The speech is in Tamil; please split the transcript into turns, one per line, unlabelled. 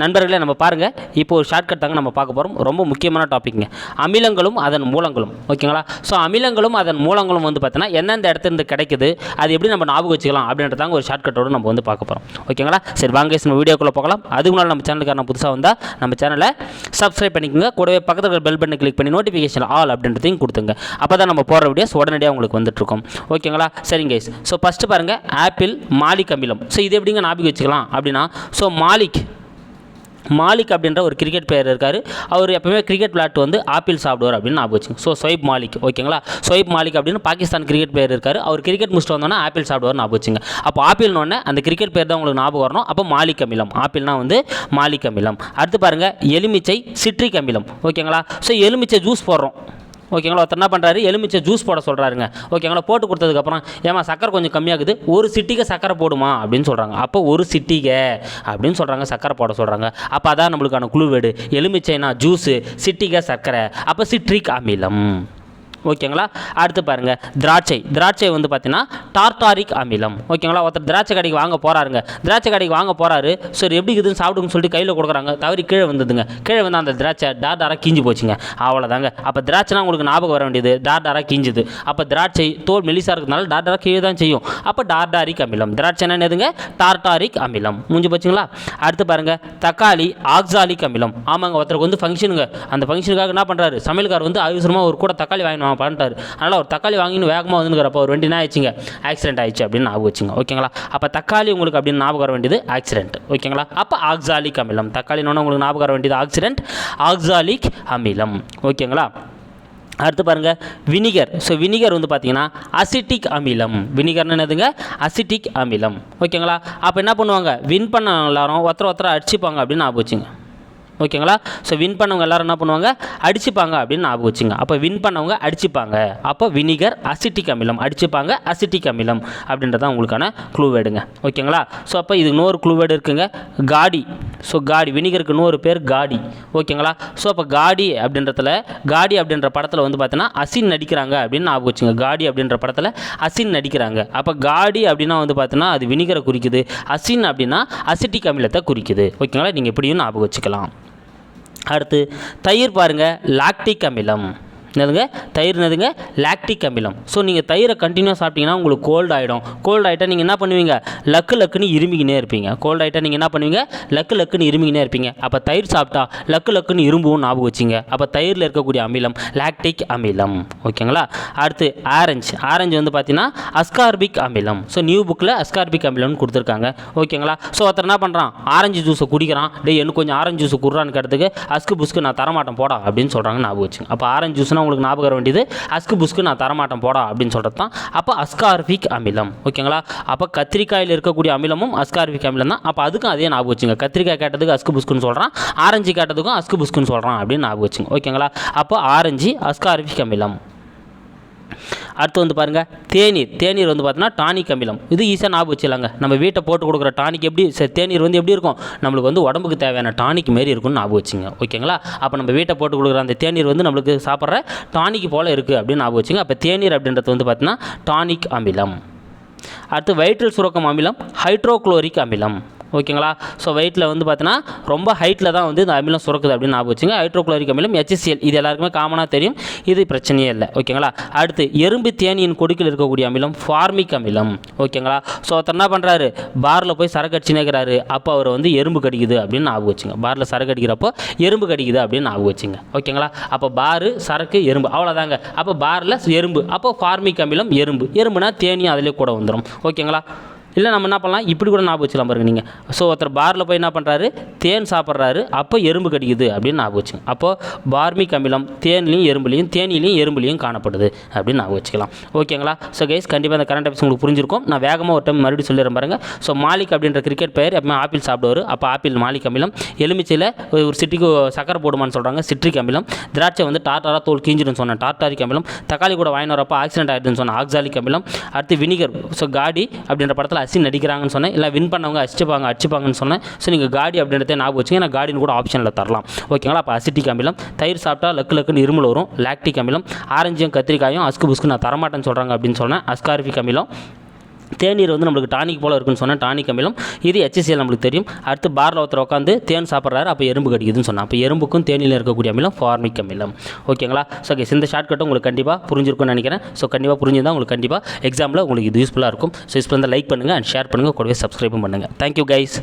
நண்பர்களே நம்ம பாருங்கள் இப்போ ஒரு ஷார்ட்கட் தாங்க நம்ம பார்க்க போகிறோம் ரொம்ப முக்கியமான டாபிக்ங்க அமிலங்களும் அதன் மூலங்களும். ஓகேங்களா? ஸோ அமிலங்களும் அதன் மூலங்களும் வந்து பார்த்தீங்கன்னா எந்தெந்த இடத்துலேருந்து கிடைக்குது? அது எப்படி நம்ம ஞாபகம் வச்சுக்கலாம்? அப்படின்றதாங்க ஒரு ஷார்ட்கட்டோடு நம்ம வந்து பார்க்க போகிறோம் ஓகேங்களா? சரி வாங்க நம்ம வீடியோக்குள்ளே போகலாம். அதுக்கு முன்னாடி நம்ம சேனலுக்கான புதுசாக வந்தால் நம்ம சேனலை சப்ஸ்கிரைப் பண்ணிக்கோங்க. கூடவே பக்கத்தில் இருக்கிற பெல் பட்டனை கிளிக் பண்ணி நோட்டிஃபிகேஷன் ஆல் அப்படின்றதையும் கொடுத்துங்க. அப்போ தான் நம்ம போகிற வீடியோஸ் உடனடியாக உங்களுக்கு வந்துட்டுருக்கோம் ஓகேங்களா? சரிங்க கைஸ் ஸோ ஃபஸ்ட்டு பாருங்கள் ஆப்பிள் மாலிக் அமிலம். ஸோ இது எப்படிங்க ஞாபகம் வச்சுக்கலாம் அப்படின்னா ஸோ மாலிக் மாலிக் அப்படின்ற ஒரு கிரிக்கெட் பிளேயர் இருக்கார். அவர் எப்பவுமே கிரிக்கெட் விளையாட்டு வந்து ஆப்பிள் சாப்பிடுவார் அப்படின்னு ஞாபகம் வச்சுங்க ஸோ சொய்ப் மாலிக் ஓகேங்களா சொய்ப் மாலிக் அப்படின்னு பாகிஸ்தான் கிரிக்கெட் பிளேயர் இருக்கார். அவர் கிரிக்கெட் முடிச்சுட்டு வந்தோன்னா ஆப்பிள் சாப்பிடுவார் ஞாபகம் வச்சுங்க அப்போ ஆப்பிள்னு அந்த கிரிக்கெட் பேர் தான் உங்களுக்கு ஞாபகம் வரணும். அப்போ மாலிக் அமிலம். ஆப்பிள்னா வந்து மாலிக் அமிலம். அடுத்து பாருங்கள் எலுமிச்சை சிட்ரிக் அமிலம். ஓகேங்களா ஸோ எலுமிச்சை ஜூஸ் போடுறோம். ஓகேங்களா? ஒருத்தர் என்ன பண்ணுறாரு எலுமிச்சை ஜூஸ் போட சொல்கிறாருங்க ஓகேங்களா? போட்டு கொடுத்ததுக்கப்புறம் ஏமா சக்கரை கொஞ்சம் கம்மியாகுது. ஒரு சிட்டிக்கு சக்கரை போடுமா? அப்படின்னு சொல்கிறாங்க அப்போ ஒரு சிட்டிகை அப்படின்னு சொல்கிறாங்க சக்கரை போட சொல்கிறாங்க அப்போ அதான் நம்மளுக்கான குழுவேடு. எலுமிச்சைனா ஜூஸு சிட்டிகை சர்க்கரை. அப்போ சிட்ரிக் அமிலம். ஓகேங்களா? அடுத்து பாருங்கள் திராட்சை. திராட்சை வந்து பார்த்தீங்கன்னா டார்டாரிக் அமிலம். ஓகேங்களா? ஒருத்தர் திராட்சை கடைக்கு வாங்க போகிறாருங்க திராட்சை கடைக்கு வாங்க போகிறாரு சரி எப்படி இருக்குதுன்னு சாப்பிடுங்கன்னு சொல்லிட்டு கையில் கொடுக்குறாங்க. தவறி கீழே வந்ததுங்க கீழே வந்து அந்த திராட்சை டார் கிஞ்சி கீஞ்சு போச்சுங்க. அவ்வளோதாங்க அப்போ திராட்சைனா உங்களுக்கு ஞாபகம் வர வேண்டியது. டார் கிஞ்சுது கீஞ்சுது. அப்போ திராட்சை தோல் மெலிசாக இருக்கிறதுனால டார்டாராக கீழே தான் செய்யும். அப்போ டார்டாரிக் அமிலம். திராட்சை என்னதுங்க? டார்டாரிக் அமிலம். முடிஞ்சு போச்சுங்களா? அடுத்து பாருங்கள் தக்காளி ஆக்சாலிக் அமிலம். ஆமாங்க ஒருத்தருக்கு வந்து ஃபங்க்ஷனுங்க அந்த ஃபங்க்ஷனுக்காக என்ன பண்ணுறாரு சமையல்கார் வந்து அவசரமாக ஒரு கூட தக்காளி வாங்கினோம் பண்ணிட்டார். அதனால் ஒரு தக்காளி வாங்கின்னு வேகமாக வந்துருக்கிறப்போ ஒரு வண்டி என்ன ஆயிடுச்சுங்க? ஆக்சிடென்ட் ஆயிடுச்சு அப்படின்னு ஞாபகம் வச்சுங்க. ஓகேங்களா அப்போ தக்காளி உங்களுக்கு அப்படின்னு ஞாபகம் வர வேண்டியது ஆக்சிடென்ட் ஓகேங்களா அப்போ ஆக்சாலிக் அமிலம். தக்காளினோட உங்களுக்கு ஞாபகம் வர வேண்டியது ஆக்சிடென்ட் ஆக்சாலிக் அமிலம். ஓகேங்களா அடுத்து பாருங்கள் வினிகர் ஸோ வினிகர் வந்து பார்த்தீங்கன்னா அசிட்டிக் அமிலம். வினிகர்னு என்னதுங்க? அசிட்டிக் அமிலம். ஓகேங்களா அப்போ என்ன பண்ணுவாங்க? வின் பண்ண எல்லாரும் ஒருத்தர் ஒருத்தர் அடிச்சுப்பாங்க அப்படின்னு ஞாபகம் வச்சுங்க. ஓகேங்களா? ஸோ வின் பண்ணவங்க எல்லாரும் என்ன பண்ணுவாங்க? அடிச்சுப்பாங்க அப்படின்னு ஞாபகம் வச்சுங்க. அப்போ வின் பண்ணவங்க அடிச்சுப்பாங்க. அப்போ வினிகர் அசிட்டிக் அமிலம் அடிச்சுப்பாங்க அசிட்டிக் அமிலம் அப்படின்றதான் உங்களுக்கான க்ளூ ஓகேங்களா? ஸோ அப்போ இது இன்னொரு க்ளூ வேர்டு இருக்குங்க. காடி. ஸோ காடி. வினிகருக்கு இன்னொரு பேர் காடி. ஓகேங்களா? ஸோ அப்போ காடி அப்படின்றதுல காடி அப்படின்ற படத்தில் வந்து பார்த்தீங்கன்னா அசின் நடிக்கிறாங்க அப்படின்னு ஞாபகம் வச்சுங்க. காடி அப்படின்ற படத்தில் அசின் நடிக்கிறாங்க. அப்போ காடி அப்படின்னா வந்து பார்த்தீங்கன்னா அது வினிகரை குறிக்குது. அசின் அப்படின்னா அசிட்டிக் அமிலத்தை குறிக்குது. ஓகேங்களா? நீங்கள் எப்படியும் ஞாபகம் வச்சுக்கலாம். அடுத்து தயிர் பாருங்கள் லாக்டிக் அமிலம். என்னதுங்க? தயிர் என்னதுங்க? லாக்டிக் அமிலம். ஸோ நீங்கள் தயிரை கண்டினியூ சாப்பிட்டீங்கன்னா உங்களுக்கு கோல்டு ஆகிடும் கோல்டு ஆகிட்டா நீங்கள் என்ன பண்ணுவீங்க? லக்கு லக்குன்னு இருமிக்கினே இருப்பீங்க. கோல்டு ஆகிட்டா நீங்கள் என்ன பண்ணுவீங்க? லக்கு லக்குன்னு இருமிக்கினே இருப்பீங்க. அப்போ தயிர் சாப்பிட்டா லக்கு லக்குன்னு இரும்பும் ஞாபகம் வச்சிங்க. அப்போ தயிரில் இருக்கக்கூடிய அமிலம் லாக்டிக் அமிலம். ஓகேங்களா? அடுத்து ஆரஞ்சு. ஆரஞ்சு வந்து பார்த்தீங்கன்னா அஸ்கார்பிக் அமிலம். ஸோ நியூ புக்கில் அஸ்கார்பிக் அமிலம்னு கொடுத்துருக்காங்க. ஓகேங்களா? ஸோ ஒருத்தர் என்ன பண்ணுறான் ஆரஞ்சு ஜூஸை குடிக்கிறான். டேய் எனக்கு கொஞ்சம் ஆரஞ்சு ஜூஸ் குடுறான்னு கேட்டதுக்கு அஸ்கு புஸ்க்கு நான் தரமாட்டேன் போடா அப்படின்னு சொல்கிறாங்க ஞாபகம் வச்சுங்க. அப்போ ஆரஞ்சு ஜூஸ்னால் உங்களுக்கு ஞாபகம் வேண்டியது அஸ்கு புஸ்க்கு நான் தரமாட்டேன் போடா அப்படின்னு சொல்கிறது தான். அப்போ அஸ்கார்பிக் அமிலம் ஓகேங்களா? அப்போ கத்திரிக்காயில் இருக்கக்கூடிய அமிலமும் அஸ்கார்பிக் அமிலம் தான். அப்போ அதுக்கும் அதே ஞாபகம் வச்சுங்க. கத்திரிக்காய் கேட்டதுக்கு அஸ்கு புஸ்குன்னு சொல்கிறான் ஆரஞ்சு கேட்டதுக்கும் அஸ்கு புஸ்குன்னு சொல்கிறான் அப்படின்னு ஞாபகம் வச்சுங்க ஓகேங்களா? அப்போ ஆரஞ்சு அஸ்கார்பிக் அமிலம். அடுத்து வந்து பாருங்கள் தேநீர். தேநீர் வந்து பார்த்தீங்கன்னா டானிக் அமிலம். இது ஈஸியாக ஞாபகம் வச்சுலாங்க நம்ம வீட்டை போட்டு கொடுக்குற டானிக் எப்படி தேநீர் வந்து எப்படி இருக்கும்? நம்மளுக்கு வந்து உடம்புக்கு தேவையான டானிக் மாரி இருக்கும்னு ஞாபகம் வச்சுங்க ஓகேங்களா? அப்போ நம்ம வீட்டை போட்டு கொடுக்குற அந்த தேநீர் வந்து நம்மளுக்கு சாப்பிட்ற டானிக் போல் இருக்குது அப்படின்னு ஞாபகம் வச்சுங்க அப்போ தேநீர் அப்படின்றது வந்து பார்த்தீங்கன்னா டானிக் அமிலம். அடுத்து வயிற்றில் சுரக்கும் அமிலம் ஹைட்ரோக்ளோரிக் அமிலம். ஓகேங்களா? ஸோ வெயிட்டில் வந்து பார்த்தீங்கன்னா ரொம்ப ஹைட்டில் தான் வந்து இந்த அமிலம் சுரக்குது அப்படின்னு ஞாபகம் வச்சுங்க. ஹைட்ரோக்ளோரிக் அமிலம் HCl இது எல்லாருக்குமே காமனாக தெரியும். இது பிரச்சனையே இல்லை. ஓகேங்களா? அடுத்து எறும்பு தேனியின் கொடுக்கில் இருக்கக்கூடிய அமிலம் ஃபார்மிக் அமிலம். ஓகேங்களா? ஸோ ஒருத்தர் என்ன பண்ணுறாரு பாரில் போய் சரக்கு அடிச்சுனேக்கிறாரு அப்போ அவர் வந்து எறும்பு கடிக்குது அப்படின்னு ஞாபகம் வச்சுங்க. பாரில் சரக்கு அடிக்கிறப்போ எறும்பு கடிக்குது அப்படின்னு ஞாபகம் வச்சுங்க. ஓகேங்களா? அப்போ பாரு சரக்கு எறும்பு அவ்வளோதாங்க அப்போ பாரில் எறும்பு அப்போ ஃபார்மிக் அமிலம் எறும்பு. எறும்புனா தேனியும் அதிலே கூட வந்துடும் ஓகேங்களா? இல்லை நம்ம என்ன பண்ணலாம்? இப்படி கூட ஞாபகம் வச்சுக்கலாம் பாருங்க நீங்கள் ஸோ ஒருத்தர் பாரில் போய் என்ன பண்ணுறாரு தேன் சாப்பிட்றாரு. அப்போ எறும்பு கடிக்குது அப்படின்னு ஞாபகம் வச்சுங்க. அப்போது பார்மிக் அமிலம் தேன்லையும் எறும்புலையும் தேனிலையும் எறும்புலையும் காணப்படுது அப்படின்னு ஞாபகம் வச்சுக்கலாம். ஓகேங்களா ஸோ கைஸ் கண்டிப்பாக அந்த கரண்ட் அஃபேர்ஸ் உங்களுக்கு புரிஞ்சிருக்கும். நான் வேகமாக ஒரு டைம் மறுபடியும் சொல்லிடுறேன் பாருங்க. ஸோ மாலிக் அப்படின்ற கிரிக்கெட் பெயர் எப்பவுமே ஆப்பிள் சாப்பிடுவார். அப்போ ஆப்பிள் மாலிக் அமிலம் எலுமிச்சையில் ஒரு சிட்டிக்கு சக்கரை போடுமான்னு சொல்கிறாங்க சிட்ரிக் அமிலம் திராட்சை வந்து டாட்டாரா தோல் கீஞ்சிடும் சொன்னேன். டாட்டாரிக் அமிலம் தக்காளி கூட வாங்கின வரப்போ ஆக்சிடென்ட் ஆகிடுதுன்னு சொன்னேன். ஆக்சாலிக் அமிலம் அடுத்து வினிகர் ஸோ காடி அப்படின்ற படத்தில் அசின் நடிக்கிறாங்கன்னு சொன்னேன். இல்லை வின் பண்ணவங்க அடிச்சுப்பாங்க அடிச்சுப்பாங்கன்னு சொன்னேன். ஸோ நீங்கள் காடி அப்படின்றத ஞாபகம் வச்சுங்க. நான் காடின்னு கூட ஆப்ஷனில் தரலாம். ஓகேங்களா அப்போ அசிட்டிக் அமிலம். தயிர் சாப்பிட்டா லக்கு லக்குன்னு இருமல் வரும். லாக்டிக் அமிலம். ஆரஞ்சும் கத்திரிக்காயும் அஸ்கு புஸ்கு நான் தரமாட்டேன்னு சொல்கிறாங்க அப்படின்னு சொன்னேன். அஸ்காரிஃபிக் அமிலம். தேநீர் வந்து நம்மளுக்கு டானிக் போல் இருக்குன்னு சொன்னால் டானிக் அமிலம் இது HCl நம்மளுக்கு தெரியும். அடுத்து பாரில் ஒருத்தர் உட்காந்து தேன் சாப்பிட்றாரு அப்போ எறும்பு கடிக்குதுன்னு சொன்னால் அப்போ எறும்புக்கும் தேனியில் இருக்கக்கூடிய அமிலம் ஃபார்மிக் அமிலம். ஓகேங்களா ஸோ ஓகே இந்த ஷார்ட்கட்டும் உங்களுக்கு கண்டிப்பாக புரிஞ்சிருக்கும்னு நினைக்கிறேன். ஸோ கண்டிப்பாக புரிஞ்சுதான் உங்களுக்கு கண்டிப்பாக எக்ஸாமில் உங்களுக்கு இது யூஸ்ஃபுல்லாக இருக்கும். ஸோ யூஸ்ஃபுல்லாக இருந்தால் லைக் பண்ணுங்கள் அண்ட் ஷேர் பண்ணுங்கள் கூடவே சப்ஸ்கிரைபும் பண்ணுங்கள் தேங்க்யூ கைஸ்